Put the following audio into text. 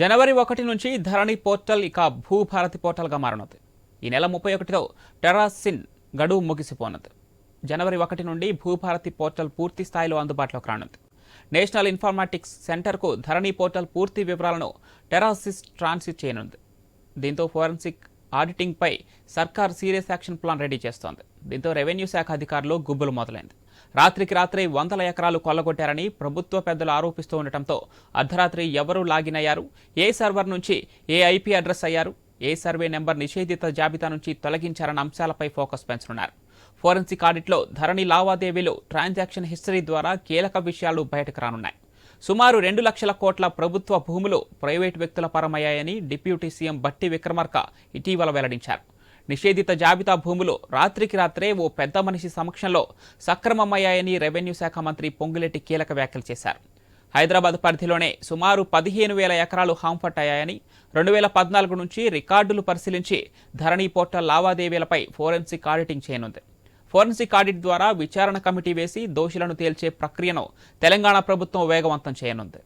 జనవరి ఒకటి నుంచి ధరణి పోర్టల్ ఇక భూభారతి పోర్టల్గా మారనుంది. ఈ నెల ముప్పై ఒకటితో టెరాసిన్ గడువు ముగిసిపోనుంది. జనవరి ఒకటి నుండి భూభారతి పోర్టల్ పూర్తి స్థాయిలో అందుబాటులోకి రానుంది. నేషనల్ ఇన్ఫర్మాటిక్స్ సెంటర్కు ధరణి పోర్టల్ పూర్తి వివరాలను టెరాసిస్ ట్రాన్స్మిట్ చేయనుంది. దీంతో ఫోరెన్సిక్ ఆడిటింగ్పై సర్కార్ సీరియస్ యాక్షన్ ప్లాన్ రెడీ చేస్తోంది. దీంతో రెవెన్యూ శాఖ అధికారులు గుబ్బులు మొదలైంది. రాత్రికి రాత్రి వందల ఎకరాలు కొల్లగొట్టారని ప్రభుత్వ పెద్దలు ఆరోపిస్తూ ఉండటంతో అర్ధరాత్రి ఎవరు లాగిన్ అయ్యారు? ఏ సర్వర్ నుంచి ఏ ఐపీ అడ్రస్ అయ్యారు? ఏ సర్వే నెంబర్ నిషేధిత జాబితా నుంచి తొలగించారన్న అంశాలపై ఫోకస్ పెంచనున్నారు. ఫోరెన్సిక్ ఆడిట్లో ధరణి లావాదేవీలు ట్రాన్సాక్షన్ హిస్టరీ ద్వారా కీలక విషయాలు బయటకు రానున్నాయి. సుమారు రెండు లక్షల కోట్ల ప్రభుత్వ భూములు ప్రైవేటు వ్యక్తుల పరమయ్యాయని డిప్యూటీ సీఎం బట్టి విక్రమార్క ఇటీవల వెల్లడించారు. నిషేధిత జాబితా భూములు రాత్రికి రాత్రే ఓ పెద్ద మనిషి సమక్షంలో సక్రమమయ్యాయని రెవెన్యూ శాఖ మంత్రి పొంగులెట్టి కీలక వ్యాఖ్యలు చేశారు. హైదరాబాద్ పరిధిలోనే సుమారు పదిహేను వేల ఎకరాలు హాంఫట్ అయ్యాయని రెండు వేల పద్నాలుగు నుంచి రికార్డులు పరిశీలించి ధరణి పోర్టల్ లావాదేవీలపై ఫోరెన్సిక్ ఆడిటింగ్ చేయనుంది. ఫోరెన్సిక్ ఆడిట్ ద్వారా విచారణ కమిటీ వేసి దోషులను తేల్చే ప్రక్రియను తెలంగాణ ప్రభుత్వం వేగవంతం చేయనుంది.